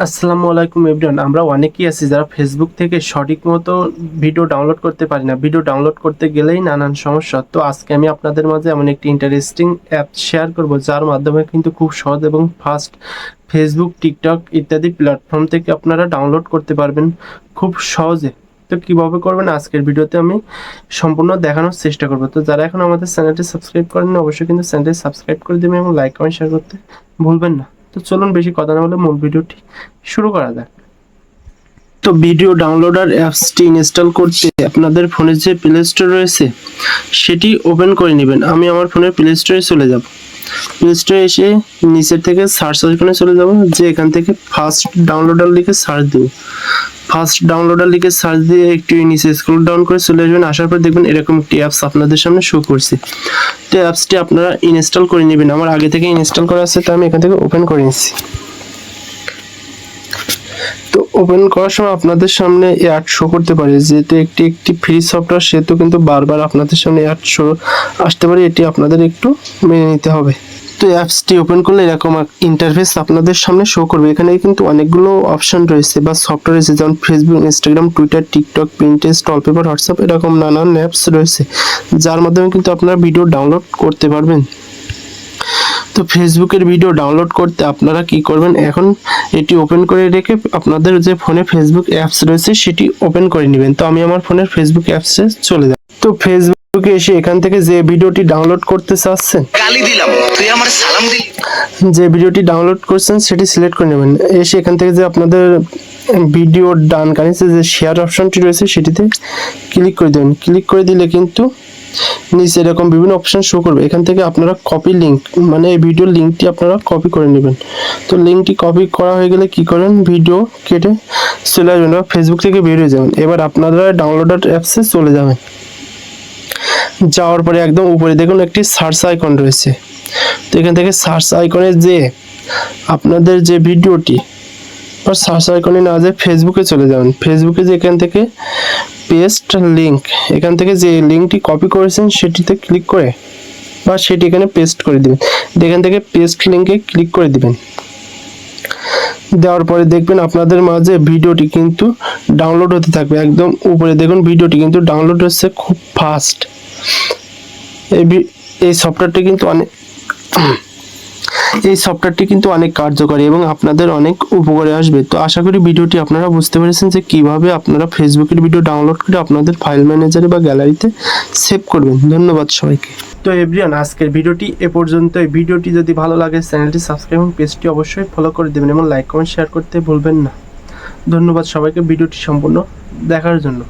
আসসালামু আলাইকুম এভরিওয়ান, আমরা অনেকেই আছি যারা ফেসবুক থেকে সঠিক মতো ভিডিও ডাউনলোড করতে পারি না। ভিডিও ডাউনলোড করতে গেলেই নানান সমস্যা। তো আজকে আমি আপনাদের মাঝে এমন একটি ইন্টারেস্টিং অ্যাপ শেয়ার করব, যার মাধ্যমে কিন্তু খুব সহজ এবং ফাস্ট ফেসবুক টিকটক ইত্যাদি প্ল্যাটফর্ম থেকে আপনারা ডাউনলোড করতে পারবেন খুব সহজে। তো কীভাবে করবেন আজকের ভিডিওতে আমি সম্পূর্ণ দেখানোর চেষ্টা করব। তো যারা এখন আমাদের চ্যানেলটি সাবস্ক্রাইব করেন অবশ্যই কিন্তু চ্যানেলটি সাবস্ক্রাইব করে দেবেন এবং লাইক কমেন্ট শেয়ার করতে ভুলবেন না। তো চলুন বেশি কথা না বলে মূল ভিডিওটি শুরু করা যাক। তো ভিডিও ডাউনলোডার অ্যাপসটি ইনস্টল করতে আপনাদের ফোনের যে প্লে স্টোর রয়েছে, সেটি ওপেন করে নেবেন। আমি আমার ফোনের প্লে স্টোরে চলে যাব। প্লে স্টোরে এসে নিচের থেকে সার্চ আইকনে চলে যাব। যে এখান থেকে ফার্স্ট ডাউনলোডার লিখে সার্চ দেব ফার্স্ট ডাউনলোডার লিখে সার্চ দিয়ে একটু নিচে স্ক্রল ডাউন করে চলে আসবেন। আসার পর দেখবেন এরকম একটি অ্যাপস আপনাদের সামনে শো করছে। তো অ্যাপসটি আপনারা ইনস্টল করে নেবেন। আমার আগে থেকে ইনস্টল করা আছে, তো আমি এখান থেকে ওপেন করে নিচ্ছি। তো ওপেন করার সময় আপনাদের সামনে অ্যাড শো করতে পারে। যেহেতু একটি একটি ফ্রি সফটওয়্যার সেহেতু কিন্তু বারবার আপনাদের সামনে অ্যাড শো আসতে পারে। এটি আপনাদের একটু মেনে নিতে হবে। তো অ্যাপসটি ওপেন করলে এরকম ইন্টারফেস আপনাদের সামনে শো করবে। এখানে কিন্তু অনেকগুলো অপশন রয়েছে বা সফটওয়্যার রয়েছে, যেমন Facebook Instagram Twitter TikTok Pinterest wallpaper WhatsApp এরকম নানান অ্যাপস রয়েছে, যার মাধ্যমে কিন্তু আপনারা ভিডিও ডাউনলোড করতে পারবেন। তো ফেসবুকের ভিডিও ডাউনলোড করতে আপনারা কি করবেন? এখন এটি ওপেন করে রেখে আপনাদের যে ফোনে ফেসবুক অ্যাপস রয়েছে, সেটি ওপেন করে নেবেন। তো আমি আমার ফোনের ফেসবুক অ্যাপসে চলে যাব তো ফেসবুকে এসে এখান থেকে যে ভিডিওটি ডাউনলোড করতে চাচ্ছেন গালি দিলাম তুই আমার সালাম দিলি। যে ভিডিওটি ডাউনলোড করছেন সেটি সিলেক্ট করে নেবেন। এসে এখান থেকে যে আপনাদের ভিডিও ডান কানিসে যে শেয়ার অপশনটি রয়েছে সেটিতে ক্লিক করে দেবেন। ক্লিক করে দিলে কিন্তু নিচে এরকম বিভিন্ন অপশন শো করবে। এখান থেকে আপনারা কপি লিঙ্ক মানে এই ভিডিওর লিঙ্কটি আপনারা কপি করে নেবেন। তো লিঙ্কটি কপি করা হয়ে গেলে কি করেন? ভিডিও কেটে চলে আসবেন বা ফেসবুক থেকে বেরিয়ে যাবেন। এবার আপনারা ডাউনলোডার অ্যাপসে চলে যাবেন। যাওয়ার পরে একদম উপরে দেখুন একটি সার্চ আইকন রয়েছে। তো এখান থেকে সার্চ আইকনে যে আপনাদের যে ভিডিওটি বা সার্চ আইকনে না যে ফেসবুকে চলে যাবেন। ফেসবুকে যে এখান থেকে পেস্ট লিংক এখান থেকে যে লিঙ্কটি কপি করেছেন সেটিতে ক্লিক করে বা সেটি এখানে পেস্ট করে দিবেন। এখান থেকে পেস্ট লিঙ্কে ক্লিক করে দিবেন। দেওয়ার পরে দেখবেন আপনাদের মাঝে ভিডিওটি কিন্তু ডাউনলোড হতে থাকবে। একদম উপরে দেখুন ভিডিওটি কিন্তু ডাউনলোড হচ্ছে খুব ফাস্ট এই এই সফটওয়্যারটি কিন্তু অনেক এই সফটওয়্যারটি কিন্তু অনেক কার্যকরী এবং আপনাদের অনেক উপকারে আসবে। তো আশা করি ভিডিওটি আপনারা বুঝতে পেরেছেন যে কীভাবে আপনারা ফেসবুকের ভিডিও ডাউনলোড করে আপনাদের ফাইল ম্যানেজারে বা গ্যালারিতে সেভ করবেন। ধন্যবাদ সবাইকে। তো এভরিয়ান আজকের ভিডিওটি এ পর্যন্ত এই ভিডিওটি যদি ভালো লাগে, চ্যানেলটি সাবস্ক্রাইব এবং পেজটি অবশ্যই ফলো করে দেবেন এবং লাইক কমেন্ট শেয়ার করতে ভুলবেন না। ধন্যবাদ সবাইকে ভিডিওটি সম্পূর্ণ দেখার জন্য।